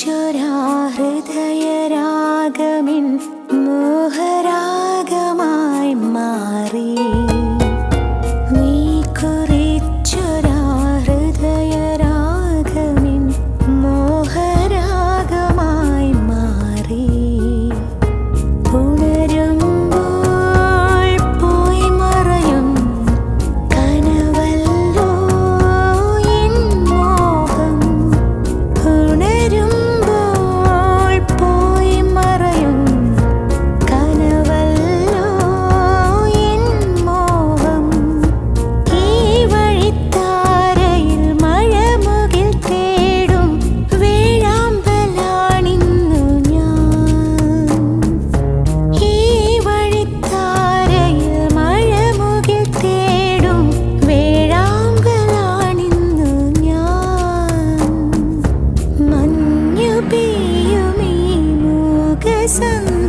ഈശ്വരാഹൃദയരാഗമിൻ listen